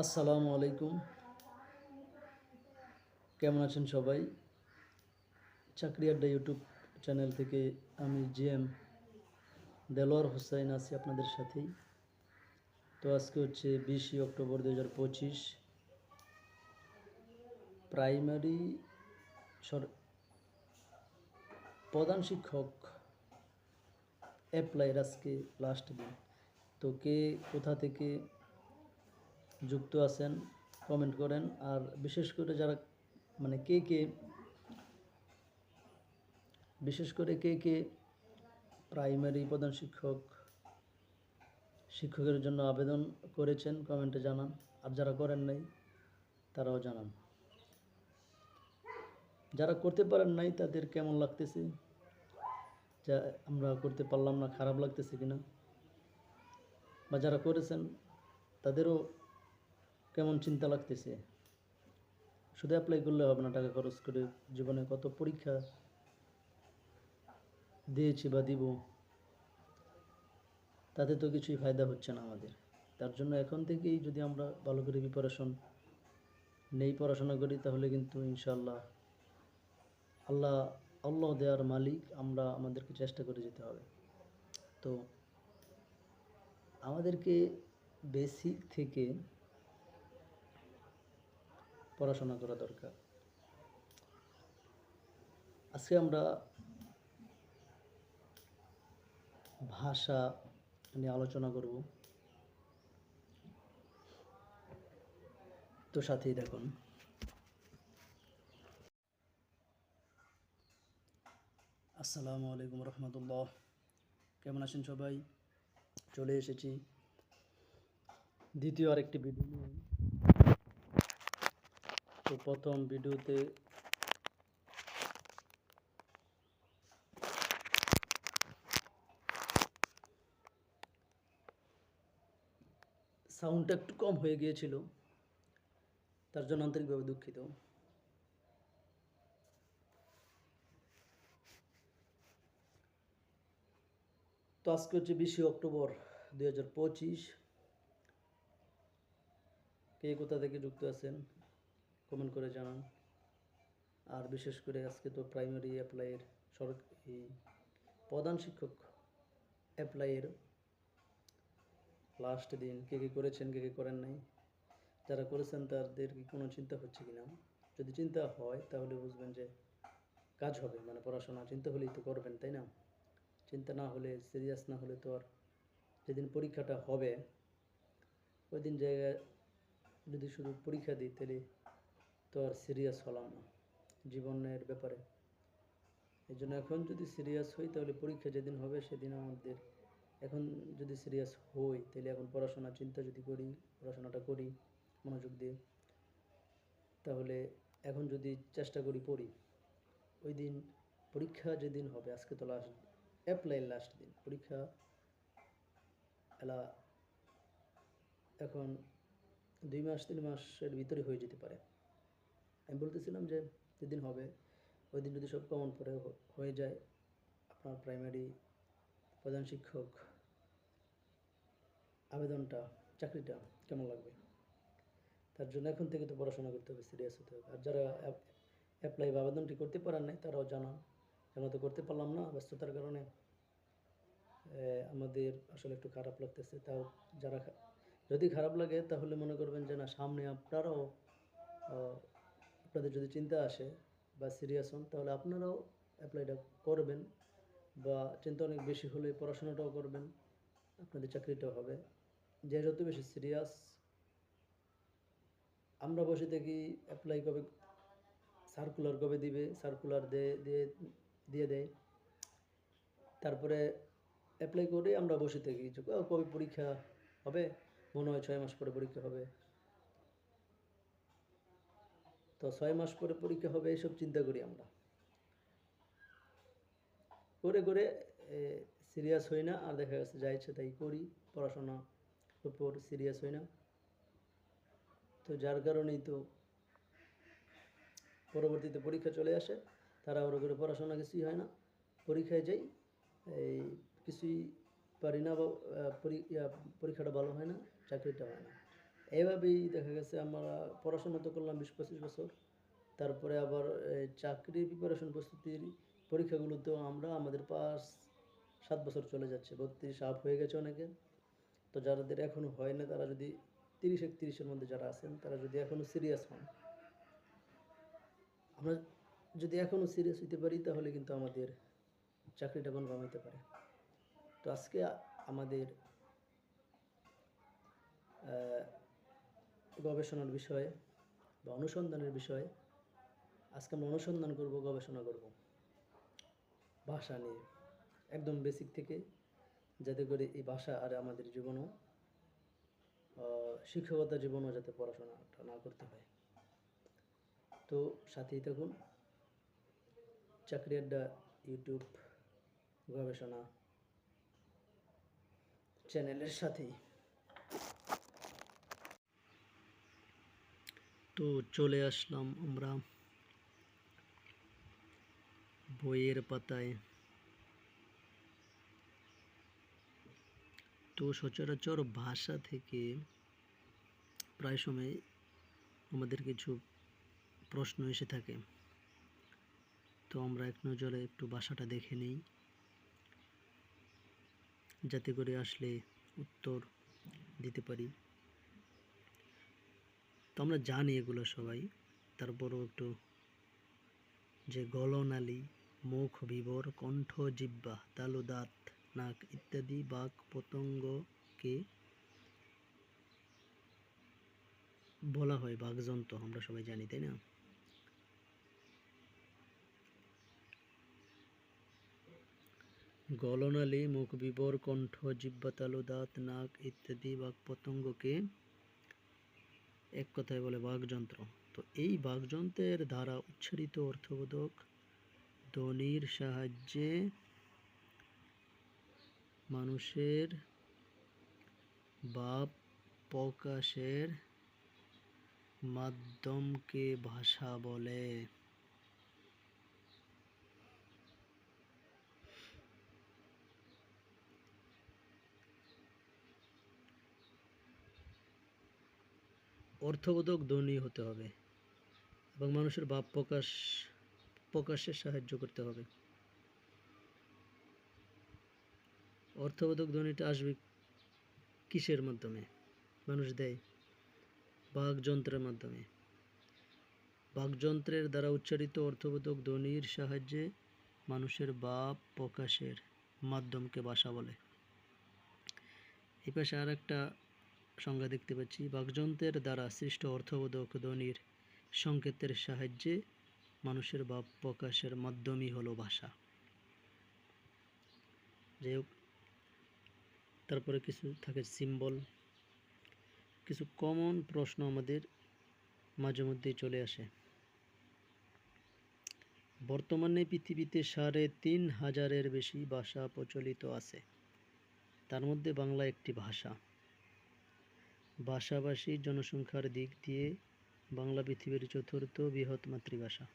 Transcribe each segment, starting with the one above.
আসসালামু আলাইকুম। কেমন আছেন সবাই? চাকরি আড্ডা ইউটিউব চ্যানেল থেকে আমি জি এম দেলোয়ার হোসাইন আছি আপনাদের সাথেই। তো আজকে হচ্ছে বিশে অক্টোবর দু হাজার পঁচিশ। প্রাইমারি সর প্রধান শিক্ষক অ্যাপ্লাইয়ের আজকে লাস্ট দিন। তো কে কোথা থেকে যুক্ত আছেন কমেন্ট করেন। আর বিশেষ করে যারা মানে কে কে, বিশেষ করে কে কে প্রাইমারি প্রধান শিক্ষক, শিক্ষকের জন্য আবেদন করেছেন কমেন্টে জানান। আর যারা করেন নাই, তারাও জানান। যারা করতে পারেন নাই, তাদের কেমন লাগতেছে? যা আমরা করতে পারলাম না, খারাপ লাগতেছে কিনা? বা যারা করেছেন, তাদেরও কেমন চিন্তা লাগতেছে? শুধু অ্যাপ্লাই করলে হবে না, টাকা খরচ করে জীবনে কত পরীক্ষা দিয়েছি বা দিব। তাতে তো কিছুই ফায়দা হচ্ছে না আমাদের। তার জন্য এখন থেকেই যদি আমরা ভালো করে প্রিপারেশন নেই পড়াশোনা করি, তাহলে কিন্তু ইনশাল্লাহ আল্লাহ আল্লাহ দেওয়ার মালিক আমরা আমাদেরকে চেষ্টা করে যেতে হবে। তো আমাদেরকে বেসিক থেকে পড়াশোনা করা দরকার। আজকে আমরা ভাষা নিয়ে আলোচনা করব। তো সাথেই দেখুন। আসসালামু আলাইকুম রহমতুল্লাহ। কেমন আছেন সবাই? চলে এসেছি। দ্বিতীয় আরেকটি ভিডিও তো প্রথম ভিডিওতে সাউন্ডটা একটু কম হয়ে গিয়েছিল। তার জন্য আন্তরিকভাবে দুঃখিত। তো আজকে হচ্ছে বিশে অক্টোবর দুই হাজার পঁচিশ। কে কোথা থেকে যুক্ত আছেন? কমেন্ট করে জানান। আর বিশেষ করে আজকে তো প্রাইমারি অ্যাপ্লাইয়ের সরকারি প্রধান শিক্ষক অ্যাপ্লাইয়ের লাস্ট দিন কে কে করেছেন, কে কে করেন নাই, যারা করেছেন তাদের কি কোনো চিন্তা হচ্ছে কিনা? যদি চিন্তা হয় তাহলে বুঝবেন যে কাজ হবে মানে পড়াশোনা চিন্তা হলেই তো করবেন, তাই না? চিন্তা না হলে সিরিয়াস না হলে তো আর যেদিন পরীক্ষাটা হবে ওই দিন জায়গায় যদি শুধু পরীক্ষা দিই, তাহলে তো আর সিরিয়াস হলাম না জীবনের ব্যাপারে। এই জন্য এখন যদি সিরিয়াস হই, তাহলে পরীক্ষা যেদিন হবে সেদিন আমাদের এখন যদি সিরিয়াস হই, তাহলে এখন পড়াশোনা চিন্তা যদি করি, পড়াশোনাটা করি, মনোযোগ দিয়ে, তাহলে এখন যদি চেষ্টা করি পড়ি, ওই দিন পরীক্ষা যেদিন হবে, আজকে তো লাস্ট অ্যাপ্লাই লাস্ট দিন, পরীক্ষা, এলা, এখন দুই মাস, তিন মাসের ভিতরে হয়ে যেতে পারে। আমি বলতেছিলাম যে যেদিন হবে ওই দিন যদি সব কমন পড়ে হয়ে যায়, আপনার প্রাইমারি প্রধান শিক্ষক আবেদনটা, চাকরিটা কেমন লাগবে? তার জন্য এখন থেকে তো পড়াশোনা করতে হবে সিরিয়াস হতে হবে। আর যারা অ্যাপ্লাই বা আবেদনটি করতে পারেন নাই, তারাও জানান। আমরা তো করতে পারলাম না, ব্যস্ততার কারণে। আমাদের আসলে একটু খারাপ লাগতেছে। তাও যারা যদি খারাপ লাগে, তাহলে মনে করবেন যে না, সামনে আপনারাও আপনাদের যদি চিন্তা আসে বা সিরিয়াস হন, তাহলে আপনারাও অ্যাপ্লাইটা করবেন বা চিন্তা অনেক বেশি হলে পড়াশোনাটাও করবেন, আপনাদের চাকরিটাও হবে। যে যত বেশি সিরিয়াস আমরা বসে থাকি অ্যাপ্লাই কবে সার্কুলার কবে দিবে সার্কুলার দিয়ে দিয়ে দিয়ে। তারপরে অ্যাপ্লাই করে আমরা বসে থাকি যে কবে পরীক্ষা হবে? মনে হয় ছয় মাস পরে পরীক্ষা হবে। তো ছয় মাস পরে পরীক্ষা হবে এইসব চিন্তা করি আমরা। করে করে সিরিয়াস হই না, আর দেখা গেছে যা ইচ্ছে তাই করি, পড়াশোনা উপর সিরিয়াস হই না। তো যার কারণেই তো পরবর্তীতে পরীক্ষা চলে আসে তারা ওরা করে পড়াশোনা কিছুই হয় না। পরীক্ষায় যাই, এই কিছুই পারি না বা পরীক্ষাটা ভালো হয় না, চাকরিটা হয় না। এইভাবেই দেখা গেছে আমরা পড়াশোনা তো করলাম বিশ পঁচিশ বছর। তারপরে আবার চাকরির প্রিপারেশন প্রস্তুতির পরীক্ষাগুলোতেও আমরা আমাদের পাঁচ সাত বছর চলে যাচ্ছে, বত্রিশ আপ হয়ে গেছে অনেকে। তো যাদের এখনও হয় না, তারা যদি তিরিশ একত্রিশের মধ্যে যারা আছেন, তারা যদি এখনও সিরিয়াস হন। আমরা যদি এখনও সিরিয়াস হইতে পারি, তাহলে কিন্তু আমাদের চাকরিটা কনফার্ম হইতে পারে। তো আজকে আমাদের গবেষণার বিষয়ে বা অনুসন্ধানের বিষয়ে আজকে আমরা অনুসন্ধান করব, গবেষণা করব। ভাষা নিয়ে, একদম বেসিক থেকে, যাতে করে এই ভাষা আর আমাদের জীবনও শিক্ষকতা জীবনও যাতে পড়াশোনাটা না করতে হয়। তো সাথেই থাকুন। চাকরি আড্ডা ইউটিউব গবেষণা চ্যানেলের সাথেই। তো চলে আসলাম আমরা বইয়ের পাতায়। তো সচরাচর ভাষা থেকে প্রায় সময় আমাদের কিছু প্রশ্ন এসে থাকে। তো আমরা এক নজরে একটু ভাষাটা দেখে নিই। যাতে করে আসলে উত্তর দিতে পারি। তো আমরা জানি এগুলো সবাই। তারপরও একটু যে গলনালী, মুখ, বিবর, কণ্ঠ জিব্বা তালু দাঁত নাক ইত্যাদি বাক পতঙ্গকে বলা হয় বাঘযন্ত্র আমরা সবাই জানি, তাই না? গলনালী, মুখ, বিবর, কণ্ঠ জিব্বা তালু দাঁত নাক ইত্যাদি বাক পতঙ্গকে এক কথায় বলে বাঘযন্ত্র তো এই বাঘযন্ত্রের দ্বারা উচ্চারিত অর্থবোধক ধ্বনির সাহায্যে মানুষের ভাব প্রকাশের মাধ্যমকে ভাষা বলে। অর্থবোধক ধ্বনি হতে হবে এবং মানুষের ভাব প্রকাশ প্রকাশে সাহায্য করতে হবে। অর্থবোধক ধ্বনিটা আসবে কিসের মাধ্যমে? মানুষ দেয় বাকযন্ত্রের মাধ্যমে। বাকযন্ত্রের দ্বারা উচ্চারিত অর্থবোধক ধ্বনির সাহায্যে মানুষের ভাব প্রকাশের মাধ্যমকে ভাষা বলে। এই পাশে আর একটা সংজ্ঞা দেখতে পাচ্ছি। বাকযন্ত্রের দ্বারা সৃষ্ট অর্থবোধক ধ্বনির সংকেতের সাহায্যে মানুষের ভাব প্রকাশের মাধ্যমই হলো ভাষা। যাই হোক, তারপরে কিছু থাকে সিম্বল কিছু কমন প্রশ্ন আমাদের মাঝে মধ্যেই চলে আসে। বর্তমানে পৃথিবীতে সাড়ে তিন হাজারের বেশি ভাষা প্রচলিত আছে। তার মধ্যে বাংলা একটি ভাষা। ভাষাভাষী জনসংখ্যার দিক দিয়ে বাংলা পৃথিবীর চতুর্থ বৃহৎ মাতৃভাষা।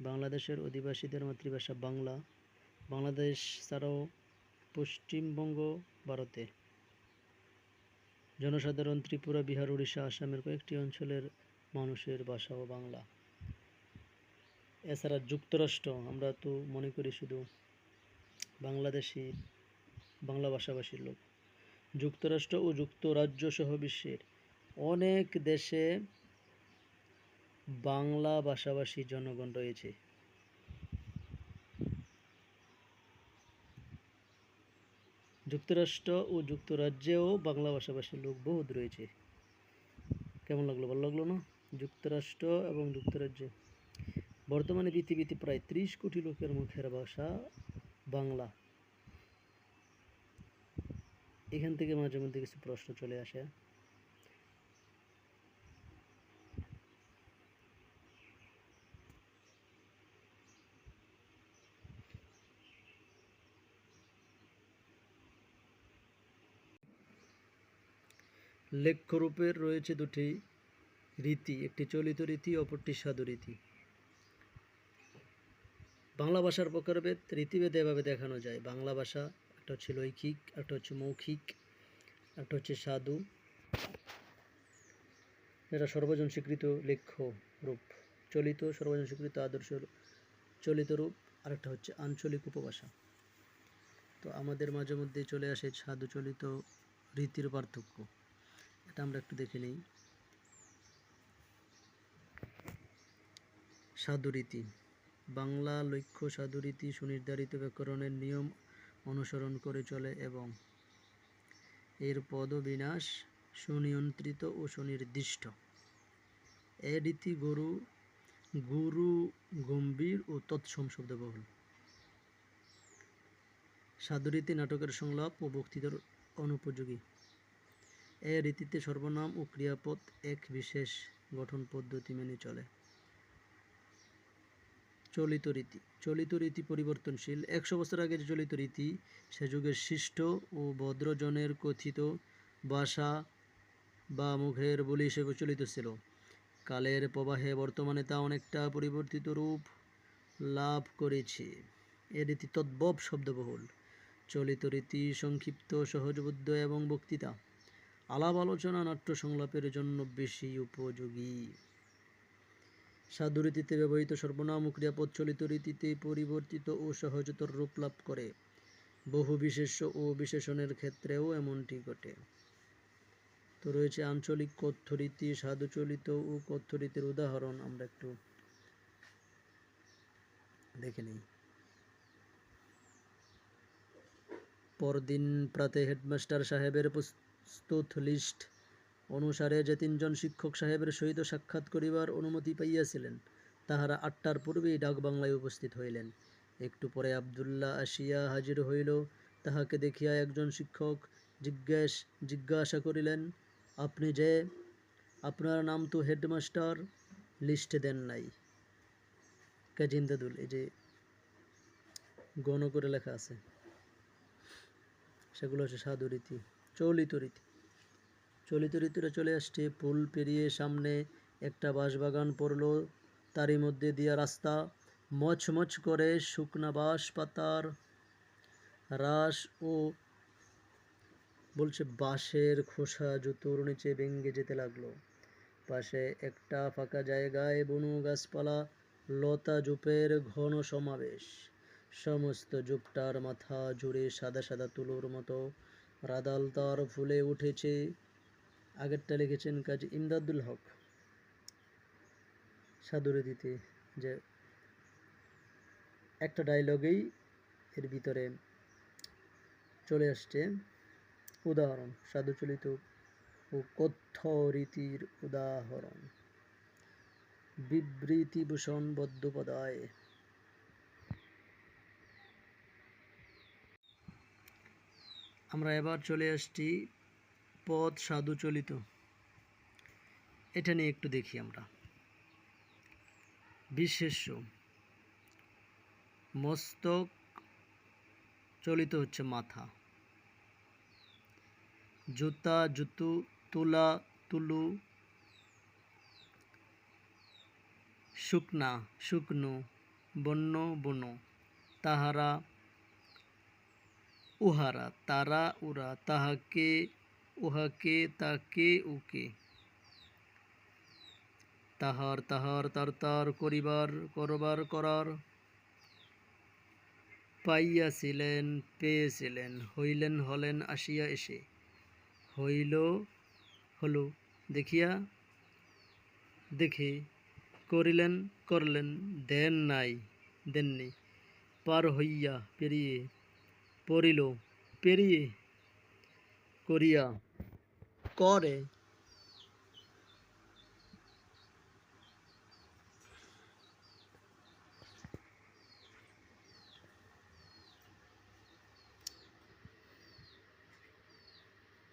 বাংলাদেশের অধিবাসীদের মাতৃভাষা বাংলা। বাংলাদেশ ছাড়াও পশ্চিমবঙ্গ, ভারতে। জনসাধারণ ত্রিপুরা, বিহার, উড়িষ্যা, আসামের কয়েকটি অঞ্চলের মানুষের ভাষাও বাংলা। এছাড়া যুক্তরাষ্ট্র, আমরা তো মনে করি শুধু বাংলাদেশি, বাংলা ভাষাভাষীর লোক। যুক্তরাষ্ট্র ও যুক্তরাজ্য সহ বিশ্বের অনেক দেশে বাংলা ভাষাভাষী জনগণ রয়েছে। যুক্তরাষ্ট্র ও যুক্তরাজ্যেও বাংলা ভাষাভাষীর লোক বহুত রয়েছে। কেমন লাগল? ভালো লাগল না? যুক্তরাষ্ট্র এবং যুক্তরাজ্যে বর্তমানে পৃথিবীতে প্রায় ত্রিশ কোটি লোকের মুখের ভাষা বাংলা। এখান থেকে মাঝে মধ্যে কিছু প্রশ্ন চলে আসে। লেখ্যরূপের রয়েছে দুটি রীতি, একটি চলিত রীতি, অপরটি সাধু রীতি। বাংলা ভাষার প্রকারভেদ রীতিভেদে এভাবে দেখানো যায়। বাংলা ভাষা একটা হচ্ছে লৈখিক একটা হচ্ছে মৌখিক, একটা হচ্ছে সাধু। যেটা সর্বজন স্বীকৃত লেখ্য রূপ চলিত, সর্বজন স্বীকৃত আদর্শ চলিত রূপ। আরেকটা হচ্ছে আঞ্চলিক উপভাষা। তো আমাদের মাঝে মধ্যে চলে আসে সাধু চলিত রীতির পার্থক্য। এটা আমরা একটু দেখে নিই। সাধুরীতি বাংলা লক্ষ্য সাধুরীতি সুনির্ধারিত ব্যাকরণের নিয়ম অনুসরণ করে চলে এবং এর পদবিন্যাস সুনিয়ন্ত্রিত ও সুনির্দিষ্ট। এ রীতি গরু, গুরু, গম্ভীর ও তৎসম শব্দবহুল। সাধুরীতি নাটকের সংলাপ ও বক্তৃতার অনুপযোগী। এ রীতিতে সর্বনাম ও ক্রিয়াপদ এক বিশেষ গঠন পদ্ধতি মেনে চলে। চলিত রীতি। চলিত রীতি পরিবর্তনশীল। একশো বছর আগে যে চলিত রীতি, সে যুগের শিষ্ট ও ভদ্রজনের কথিত ভাষা বা মুখের বলি হিসেবে চলিত ছিল। কালের প্রবাহে বর্তমানে তা অনেকটা পরিবর্তিত রূপ লাভ করেছে। এ রীতি তদ্ভব শব্দবহুল। চলিত রীতি সংক্ষিপ্ত, সহজবোধ্য এবং বক্তৃতা। আলাপ, আলোচনা, নাট্য সংলাপের জন্য বেশি উপযোগী। সাধুরীতিতে ব্যবহৃত সর্বনাম ও ক্রিয়াপদ চলিত রীতিতে পরিবর্তিত ও সহজতর রূপ লাভ করে। বহু বিশেষ্য ও বিশেষণের ক্ষেত্রেও এমনটি ঘটে। তো রয়েছে আঞ্চলিক কথ্যরীতি, সাধুচলিত ও কথ্যরীতির উদাহরণ। আমরা একটু দেখে নিই। পরদিন প্রাতে হেডমাস্টার সাহেবের প্রস্তুত লিস্ট অনুসারে যে তিনজন শিক্ষক সাহেবের সহিত সাক্ষাৎ করিবার অনুমতি পাইয়াছিলেন, তাহারা আটটার পূর্বেই ডাকবাংলায় উপস্থিত হইলেন। একটু পরে আবদুল্লাহ আসিয়া হাজির হইল। তাহাকে দেখিয়া একজন শিক্ষক জিজ্ঞাস, জিজ্ঞাসা করিলেন, আপনি যে, আপনার নাম তো হেডমাস্টার, লিস্টে দেন নাই। কাজী ইমদাদুল এই যে গণ করে লেখা আছে, সেগুলো হচ্ছে সাধু রীতি চলিত রীতি। চলিত রীতিটা চলে আসছে। পুল পেরিয়ে সামনে একটা বাঁশবাগান পড়ল। তারই মধ্যে দিয়া রাস্তা। মচমচ করে শুকনা বাঁশ পাতার রাস ও বলছে বাঁশের খোসা জুতোর নিচে ভেঙ্গে যেতে লাগল। পাশে একটা ফাঁকা জায়গায় বনু গাছপালা, লতা জুপের ঘন সমাবেশ। সমস্ত জুপটার মাথা জুড়ে সাদা সাদা তুলোর মতো। রাদাল তার ফুলে উঠেছে। আগেরটা লিখেছেন কাজী ইমদাদুল হক সাদুরে দিতে যে একটা ডায়লগেই এর ভিতরে চলে আসছে। উদাহরণ, সাধুচলিত ও কথ্য রীতির উদাহরণ। বিবৃতিভূষণ বদ্যোপাধ্যায়। আমরা এবার চলে আসছি পদ সাধু চলিত। এটা নিয়ে একটু দেখি আমরা। বিশেষ্য। মস্তক চলিত হচ্ছে মাথা। জুতা, জুতু, তুলা, তুলু, শুকনা, শুকনো, বন্য, বন, তাহারা উহারা, তারা উরা, তাহাকে উহাকে, তাকে, উকে। তাহার তাহার, তার তার করিবার, করবার, করার। পাইয়াছিলেন, পেয়েছিলেন, হইলেন, হলেন, আসিয়া এসে। হইল, হলো, দেখিয়া, দেখে করিলেন, করলেন, দেন নাই, দেননি। পার হইয়া পেরিয়ে, পড়িল, পেরিয়ে করিয়া করে।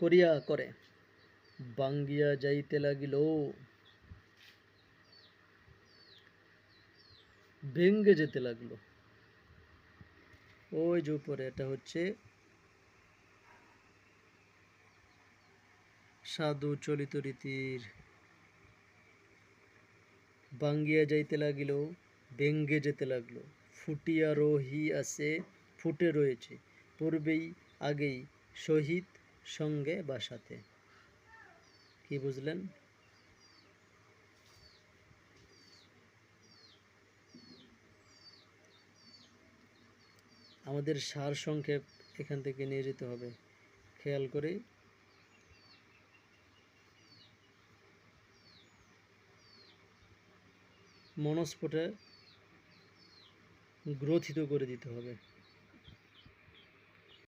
করিয়া করে। বাঙ্গিয়া যাইতে লাগিল। ভেঙ্গে যেতে লাগল। ওই যে উপরে এটা হচ্ছে সাধু চলিত রীতির। ভাঙ্গিয়া যাইতে লাগিল, ভেঙ্গে যেতে লাগল। ফুটিয়া রহি আছে, ফুটে রয়েছে, পূর্বেই আগেই শহীদ সঙ্গে বাসাতে। কি বুঝলেন? আমাদের সার সংক্ষেপ এখান থেকে নিয়ে যেতে হবে। খেয়াল করে মনস্ফোটে গ্রথিত করে দিতে হবে।